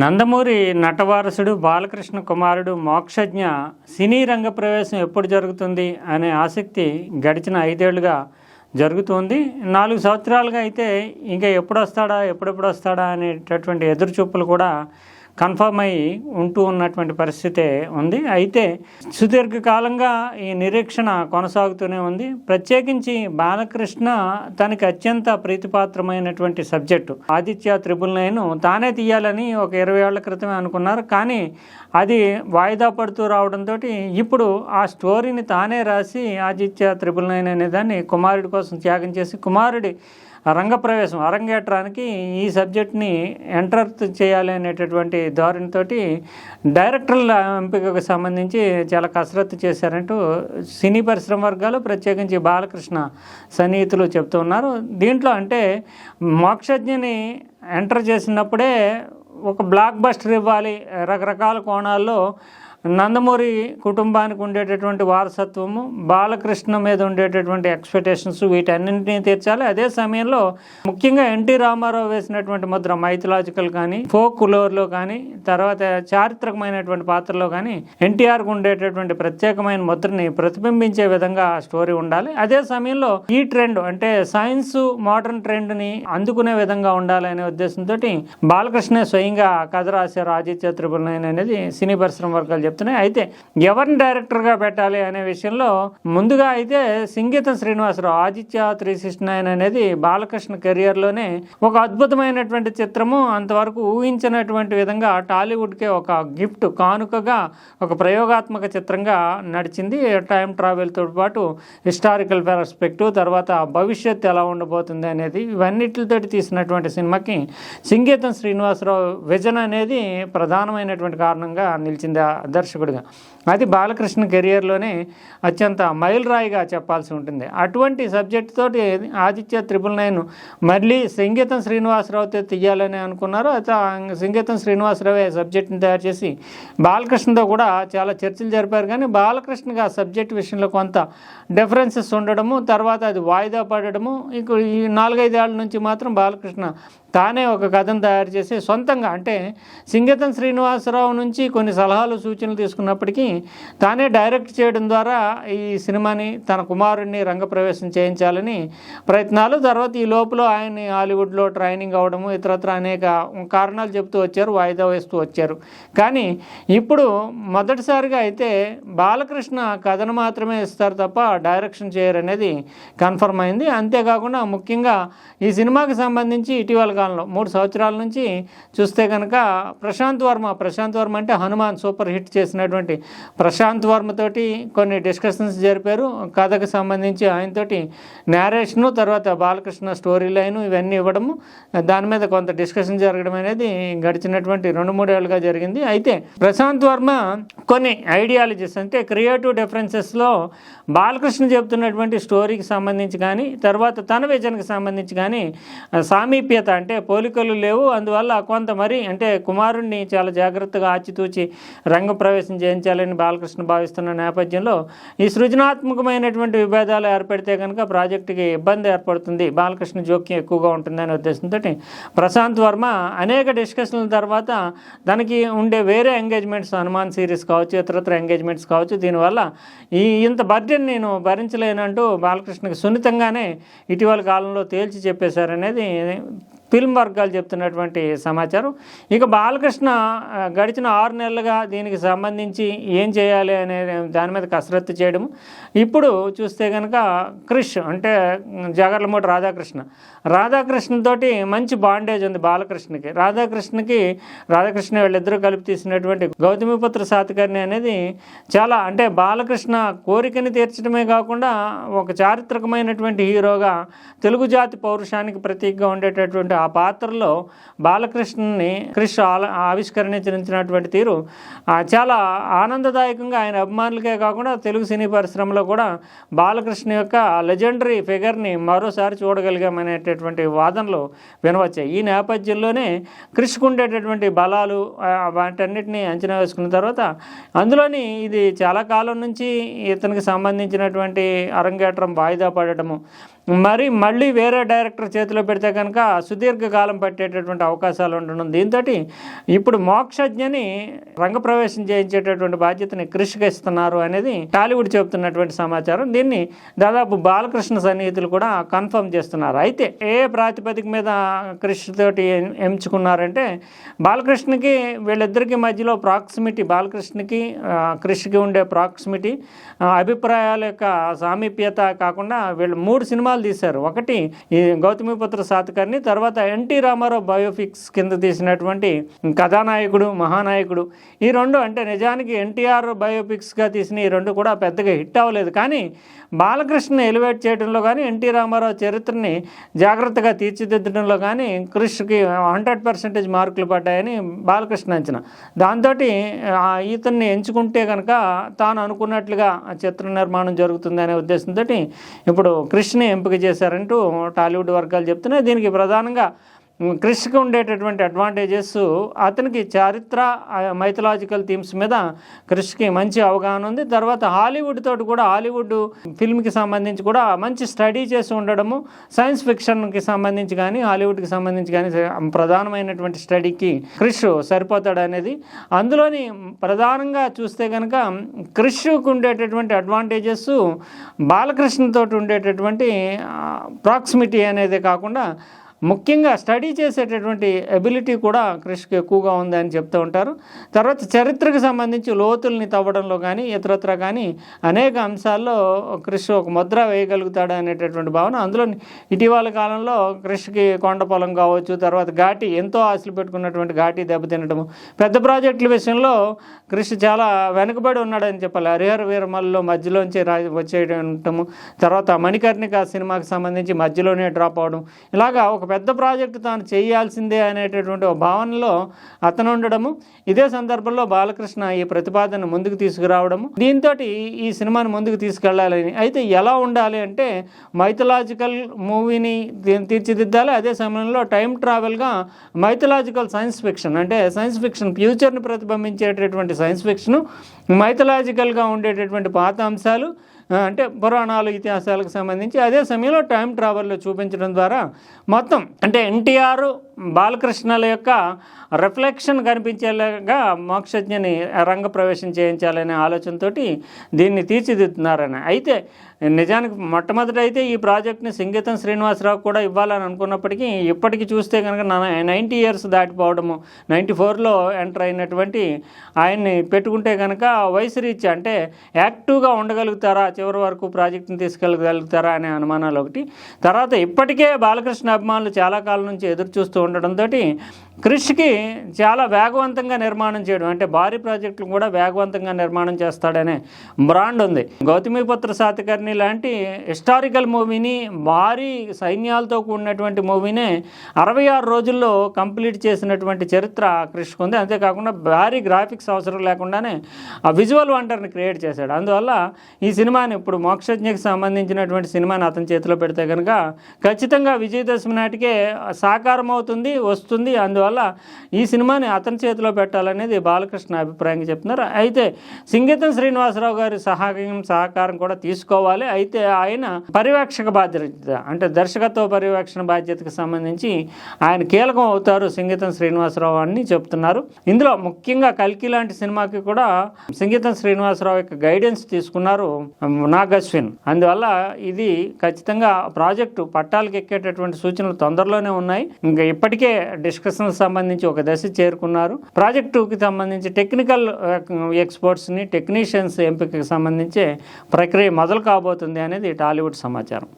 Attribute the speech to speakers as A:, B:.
A: నందమూరి నటవారసుడు బాలకృష్ణ కుమారుడు మోక్షజ్ఞ సినీ రంగ ప్రవేశం ఎప్పుడు జరుగుతుంది అనే ఆసక్తి గడిచిన ఐదేళ్ళుగా జరుగుతుంది నాలుగు సంవత్సరాలుగా అయితే ఇంకా ఎప్పుడు వస్తాడా ఎప్పుడెప్పుడు వస్తాడా అనేటటువంటి ఎదురుచూపులు కూడా కన్ఫర్మ్ అయ్యి ఉంటూ ఉన్నటువంటి పరిస్థితే ఉంది. అయితే సుదీర్ఘకాలంగా ఈ నిరీక్షణ కొనసాగుతూనే ఉంది. ప్రత్యేకించి బాలకృష్ణ తనకి అత్యంత ప్రీతిపాత్రమైనటువంటి సబ్జెక్టు. ఆదిత్య త్రిబుల్ నైన్ తానే తీయాలని ఒక ఇరవై ఏళ్ళ క్రితమే అనుకున్నారు. కానీ అది వాయిదా పడుతూ రావడంతో ఇప్పుడు ఆ స్టోరీని తానే రాసి ఆదిత్య త్రిబుల్ నైన్ అనే దాన్ని కుమారుడి కోసం త్యాగం చేసి కుమారుడి రంగప్రవేశం అరంగేట్రానికి ఈ సబ్జెక్ట్ని ఎంటర్ చేయాలి అనేటటువంటి ధోరణితో డైరెక్టర్ల ఎంపికకు సంబంధించి చాలా కసరత్తు చేశారంటూ సినీ పరిశ్రమ వర్గాలు ప్రత్యేకించి బాలకృష్ణ సన్నిహితులు చెప్తూ ఉన్నారు. దీంట్లో అంటే మోక్షజ్ఞని ఎంటర్ చేసినప్పుడే ఒక బ్లాక్ బస్టర్ ఇవ్వాలి. రకరకాల కోణాల్లో నందమూరి కుటుంబానికి ఉండేటటువంటి వారసత్వము బాలకృష్ణ మీద ఉండేటటువంటి ఎక్స్పెక్టేషన్స్ వీటన్నింటినీ తీర్చాలి. అదే సమయంలో ముఖ్యంగా ఎన్టీ రామారావు వేసినటువంటి ముద్ర మైథలాజికల్ కానీ ఫోక్ కులోర్లో కానీ తర్వాత చారిత్రకమైనటువంటి పాత్రలో కానీ ఎన్టీఆర్కు ఉండేటటువంటి ప్రత్యేకమైన ముద్రని ప్రతిబింబించే విధంగా ఆ స్టోరీ ఉండాలి. అదే సమయంలో ఈ ట్రెండ్ అంటే సైన్స్ మోడర్న్ ట్రెండ్ని అందుకునే విధంగా ఉండాలి అనే ఉద్దేశంతో బాలకృష్ణ స్వయంగా కథ రాశారు ఆదిత్య త్రిపుల్ నైన్ అనేది సినీ పరిశ్రమ వర్గాలు చెప్తున్నాయి. అయితే ఎవరిని డైరెక్టర్గా పెట్టాలి అనే విషయంలో ముందుగా అయితే Singeetam Srinivasarao Aditya three sixty nine అనేది బాలకృష్ణ కెరియర్లోనే ఒక అద్భుతమైనటువంటి చిత్రము. అంతవరకు ఊహించినటువంటి విధంగా టాలీవుడ్కే ఒక గిఫ్ట్ కానుకగా ఒక ప్రయోగాత్మక చిత్రంగా నడిచింది. టైం ట్రావెల్తో పాటు హిస్టారికల్ పెర్స్పెక్టివ్ తర్వాత భవిష్యత్తు ఎలా ఉండబోతుంది అనేది ఇవన్నిటితోటి తీసినటువంటి సినిమాకి సింగీతం శ్రీనివాసరావు విజన్ అనేది ప్రధానమైనటువంటి కారణంగా నిలిచింది. ఆ దర్శకుడిగా అది బాలకృష్ణ కెరియర్లోనే అత్యంత మైలురాయిగా చెప్పాల్సి ఉంటుంది. అటువంటి సబ్జెక్ట్ తోటి ఆదిత్య త్రిపుల్ నైన్ మళ్ళీ సంగీతం శ్రీనివాసరావుతో తీయాలని అనుకున్నారు. అయితే సంగీతం శ్రీనివాసరావే సబ్జెక్ట్ని తయారు చేసి బాలకృష్ణతో కూడా చాలా చర్చలు జరిపారు. కానీ బాలకృష్ణగా సబ్జెక్ట్ విషయంలో కొంత డిఫరెన్సెస్ ఉండడము తర్వాత అది వాయిదా పడడము ఇక ఈ నాలుగైదేళ్ళ నుంచి మాత్రం బాలకృష్ణ తానే ఒక కథను తయారు చేసి సొంతంగా అంటే సింగతం శ్రీనివాసరావు నుంచి కొన్ని సలహాలు సూచనలు తీసుకున్నప్పటికీ తానే డైరెక్ట్ చేయడం ద్వారా ఈ సినిమాని తన కుమారుడిని రంగప్రవేశం చేయించాలని ప్రయత్నాలు. తర్వాత ఈ లోపల ఆయన్ని హాలీవుడ్లో ట్రైనింగ్ అవ్వడము ఇతరత్ర అనేక కారణాలు చెప్తూ వచ్చారు వాయిదా వేస్తూ వచ్చారు. కానీ ఇప్పుడు మొదటిసారిగా అయితే బాలకృష్ణ కథను మాత్రమే ఇస్తారు తప్ప డైరెక్షన్ చేయరనేది కన్ఫర్మ్ అయింది. అంతేకాకుండా ముఖ్యంగా ఈ సినిమాకి సంబంధించి ఇటీవల కాలంలో మూడు సంవత్సరాల నుంచి చూస్తే కనుక ప్రశాంత్ వర్మ ప్రశాంత్ వర్మ అంటే హనుమాన్ సూపర్ హిట్ చేసినటువంటి ప్రశాంత్ వర్మతోటి కొన్ని డిస్కషన్స్ జరిపారు. కథకు సంబంధించి ఆయనతోటి నేరేషను తర్వాత బాలకృష్ణ స్టోరీ లైన్ ఇవన్నీ ఇవ్వడము. దాని మీద కొంత డిస్కషన్ జరగడం అనేది గడిచినటువంటి రెండు మూడేళ్ళుగా జరిగింది. అయితే ప్రశాంత్ వర్మ కొన్ని ఐడియాలజీస్ అంటే క్రియేటివ్ డిఫరెన్సెస్లో బాలకృష్ణ చెబుతున్నటువంటి స్టోరీకి సంబంధించి కానీ తర్వాత తన విజన్కి సంబంధించి కానీ సామీప్యత అంటే పోలికలు లేవు. అందువల్ల కొంత మరి అంటే కుమారుణ్ణి చాలా జాగ్రత్తగా ఆచితూచి రంగ ప్రవేశం చేయించాలని బాలకృష్ణ భావిస్తున్న నేపథ్యంలో ఈ సృజనాత్మకమైనటువంటి విభేదాలు ఏర్పడితే కనుక ప్రాజెక్టుకి ఇబ్బంది ఏర్పడుతుంది. బాలకృష్ణ జోక్యం ఎక్కువగా ఉంటుందనే ఉద్దేశంతో ప్రశాంత్ వర్మ అనేక డిస్కషన్ల తర్వాత దానికి ఉండే వేరే ఎంగేజ్మెంట్స్ హనుమాన్ సిరీస్ కావచ్చు ఇతరత్ర ఎంగేజ్మెంట్స్ కావచ్చు దీనివల్ల ఈ ఇంత బర్డెన్ నేను భరించలేనంటూ బాలకృష్ణకి సున్నితంగానే ఇటీవల కాలంలో తేల్చి చెప్పేశారనేది ఫిల్మ్ వర్గాలు చెప్తున్నటువంటి సమాచారం. ఇక బాలకృష్ణ గడిచిన ఆరు నెలలుగా దీనికి సంబంధించి ఏం చేయాలి అనే దాని మీద కసరత్తు చేయడం ఇప్పుడు చూస్తే కనుక క్రిష్ అంటే జగర్లమూడి రాధాకృష్ణ. రాధాకృష్ణతోటి మంచి బాండేజ్ ఉంది బాలకృష్ణకి. రాధాకృష్ణకి రాధాకృష్ణ వీళ్ళిద్దరూ కలిపి తీసినటువంటి గౌతమిపుత్ర సాతకర్ణి అనేది చాలా అంటే బాలకృష్ణ కోరికని తీర్చడమే కాకుండా ఒక చారిత్రకమైనటువంటి హీరోగా తెలుగు జాతి పౌరుషానికి ప్రతీకగా ఉండేటటువంటి ఆ పాత్రలో బాలకృష్ణని క్రిష్ ఆల- ఆవిష్కరించినటువంటి తీరు చాలా ఆనందదాయకంగా ఆయన అభిమానులకే కాకుండా తెలుగు సినీ పరిశ్రమలో కూడా బాలకృష్ణ యొక్క లెజెండరీ ఫిగర్ని మరోసారి చూడగలిగామనేటటువంటి వాదనలు వినవచ్చాయి. ఈ నేపథ్యంలోనే క్రిష్కు ఉండేటటువంటి బలాలు వాటన్నిటిని అంచనా వేసుకున్న తర్వాత అందులోని ఇది చాలా కాలం నుంచి ఇతనికి సంబంధించినటువంటి అరంగేట్రం వాయిదా పడటము మరి మళ్ళీ వేరే డైరెక్టర్ చేతిలో పెడితే కనుక సుదీర్ఘకాలం పట్టేటటువంటి అవకాశాలు ఉండడం దీంతో ఇప్పుడు మోక్షజ్ఞని రంగప్రవేశం చేయించేటటువంటి బాధ్యతని కృషికి ఇస్తున్నారు అనేది టాలీవుడ్ చెబుతున్నటువంటి సమాచారం. దీన్ని దాదాపు బాలకృష్ణ సన్నిహితులు కూడా కన్ఫర్మ్ చేస్తున్నారు. అయితే ఏ ప్రాతిపదిక మీద క్రిష్ తోటి ఎంచుకున్నారంటే బాలకృష్ణకి వీళ్ళిద్దరికి మధ్యలో ప్రాక్సిమిటీ బాలకృష్ణకి కృషికి ఉండే ప్రాక్సిమిటీ అభిప్రాయాల యొక్క సామీప్యత కాకుండా వీళ్ళు మూడు సినిమాలు తీశారు. ఒకటి ఈ గౌతమిపుత్ర సాతకర్ణి తర్వాత ఎన్టీ రామారావు బయోపిక్స్ కింద తీసినటువంటి కథానాయకుడు మహానాయకుడు. ఈ రెండు అంటే నిజానికి ఎన్టీఆర్ బయోపిక్స్గా తీసిన ఈ రెండు కూడా పెద్దగా హిట్ అవ్వలేదు. కానీ బాలకృష్ణ ఎలివేట్ చేయడంలో కానీ ఎన్టీ రామారావు చరిత్రని జాగ్రత్తగా తీర్చిదిద్దడంలో కానీ క్రిష్కి హండ్రెడ్ పర్సెంటేజ్ మార్కులు పడ్డాయని బాలకృష్ణ అంచనా. దాంతో ఇతన్ని ఎంచుకుంటే కనుక తాను అనుకున్నట్లుగా చిత్ర నిర్మాణం జరుగుతుంది అనే ఉద్దేశంతో ఇప్పుడు కృష్ణని ఎంపిక చేశారంటూ టాలీవుడ్ వర్గాలు చెప్తున్నాయి. దీనికి ప్రధానంగా క్రిష్కి ఉండేటటువంటి అడ్వాంటేజెస్ అతనికి చారిత్ర మైథలాజికల్ థీమ్స్ మీద క్రిష్కి మంచి అవగాహన ఉంది. తర్వాత హాలీవుడ్ తోటి కూడా హాలీవుడ్ ఫిల్మ్కి సంబంధించి కూడా మంచి స్టడీ చేసి ఉండడము సైన్స్ ఫిక్షన్కి సంబంధించి కానీ హాలీవుడ్కి సంబంధించి కానీ ప్రధానమైనటువంటి స్టడీకి క్రిష్ సరిపోతాడు అనేది. అందులోని ప్రధానంగా చూస్తే కనుక క్రిష్కు ఉండేటటువంటి అడ్వాంటేజెస్ బాలకృష్ణతో ఉండేటటువంటి ప్రాక్సిమిటీ అనేది కాకుండా ముఖ్యంగా స్టడీ చేసేటటువంటి ఎబిలిటీ కూడా కృషికి ఎక్కువగా ఉందని చెప్తూ ఉంటారు. తర్వాత చరిత్రకు సంబంధించి లోతుల్ని తవ్వడంలో కానీ ఇతరత్ర కానీ అనేక అంశాల్లో క్రిష్ ఒక ముద్ర వేయగలుగుతాడు అనేటటువంటి భావన. అందులో ఇటీవల కాలంలో కృషికి కొండ పొలం కావచ్చు తర్వాత ఘాటి ఎంతో ఆశలు పెట్టుకున్నటువంటి ఘాటి దెబ్బతినడము పెద్ద ప్రాజెక్టుల విషయంలో కృషి చాలా వెనుకబడి ఉన్నాడని చెప్పాలి. హరిహర వీరమల్లో మధ్యలోంచి రా వచ్చేయటము. తర్వాత మణికర్ణిక సినిమాకి సంబంధించి మధ్యలోనే డ్రాప్ అవడం. ఇలాగా ఒక పెద్ద ప్రాజెక్టు తాను చేయాల్సిందే అనేటటువంటి భావనలో అతను ఉండడము. ఇదే సందర్భంలో బాలకృష్ణ ఈ ప్రతిపాదన ముందుకు తీసుకురావడము. దీంతో ఈ సినిమాని ముందుకు తీసుకెళ్ళాలని. అయితే ఎలా ఉండాలి అంటే మైథలాజికల్ మూవీని తీర్చిదిద్దాలి. అదే సమయంలో టైం ట్రావెల్గా మైథలాజికల్ సైన్స్ ఫిక్షన్ అంటే సైన్స్ ఫిక్షన్ ఫ్యూచర్ని ప్రతిబింబించేటటువంటి సైన్స్ ఫిక్షన్ మైథలాజికల్గా ఉండేటటువంటి పాత అంశాలు అంటే పురాణాలు ఇతిహాసాలకు సంబంధించి అదే సమయంలో టైం ట్రావెల్లో చూపించడం ద్వారా మొత్తం అంటే ఎన్టీఆర్ బాలకృష్ణల యొక్క రిఫ్లెక్షన్ కనిపించేలాగా మోక్షజ్ఞని రంగప్రవేశం చేయించాలనే ఆలోచనతోటి దీన్ని తీర్చిదిద్దుతున్నారని. అయితే నిజానికి మొట్టమొదట అయితే ఈ ప్రాజెక్ట్ని సింగీతం శ్రీనివాసరావు కూడా ఇవ్వాలని అనుకున్నప్పటికీ ఇప్పటికి చూస్తే కనుక నైంటీ ఇయర్స్ దాటిపోవడము నైంటీ ఫోర్లో ఎంటర్ అయినటువంటి ఆయన్ని పెట్టుకుంటే కనుక వయసు రీచ్ అంటే యాక్టివ్గా ఉండగలుగుతారా చివరి వరకు ప్రాజెక్ట్ని తీసుకెళ్ళగలుగుతారా అనే అనుమానాలు ఒకటి. తర్వాత ఇప్పటికే బాలకృష్ణ అభిమానులు చాలా కాలం నుంచి ఎదురు చూస్తూ ఉండడంతో కృషికి చాలా వేగవంతంగా నిర్మాణం చేయడం అంటే భారీ ప్రాజెక్టులు కూడా వేగవంతంగా నిర్మాణం చేస్తాడనే బ్రాండ్ ఉంది. గౌతమిపుత్ర సాతికర్ణి లాంటి హిస్టారికల్ మూవీని భారీ సైన్యాలతో కూడినటువంటి మూవీనే అరవై ఆరు రోజుల్లో కంప్లీట్ చేసినటువంటి చరిత్ర కృషికి ఉంది. అంతేకాకుండా భారీ గ్రాఫిక్స్ అవసరం లేకుండానే ఆ విజువల్ వండర్ని క్రియేట్ చేశాడు. అందువల్ల ఈ సినిమాని ఇప్పుడు మోక్షజ్ఞకి సంబంధించినటువంటి సినిమాని అతని చేతిలో పెడితే కనుక ఖచ్చితంగా విజయదశమి నాటికే సాకారం అవుతుంది వస్తుంది. అందువల్ల ఈ సినిమాని అతని చేతిలో పెట్టాలనేది బాలకృష్ణ అభిప్రాయంగా చెప్తున్నారు. అయితే సింగీతం శ్రీనివాసరావు గారి సహాయం సహకారం కూడా తీసుకోవాలి. అయితే ఆయన పర్యవేక్షక బాధ్యత అంటే దర్శకత్వ పర్యవేక్షణ బాధ్యతకు సంబంధించి ఆయన కీలకం అవుతారు సింగీతం శ్రీనివాసరావు అని చెప్తున్నారు. ఇందులో ముఖ్యంగా కల్కి లాంటి సినిమాకి కూడా సింగీతం శ్రీనివాసరావు యొక్క గైడెన్స్ తీసుకున్నారు నాగ్ అశ్విన్ అందువల్ల ఇది ఖచ్చితంగా ప్రాజెక్టు పట్టాలకు ఎక్కేటటువంటి సూచనలు తొందరలోనే ఉన్నాయి. ఇంకా ఇప్పటికే డిస్కషన్ సంబంధించి ఒక దశ చేరుకున్నారు. ప్రాజెక్టుకి సంబంధించి టెక్నికల్ ఎక్స్పర్ట్స్ని టెక్నీషియన్స్ ఎంపికకి సంబంధించి ప్రక్రియ మొదలు కాబోతుంది అనేది టాలీవుడ్ సమాచారం.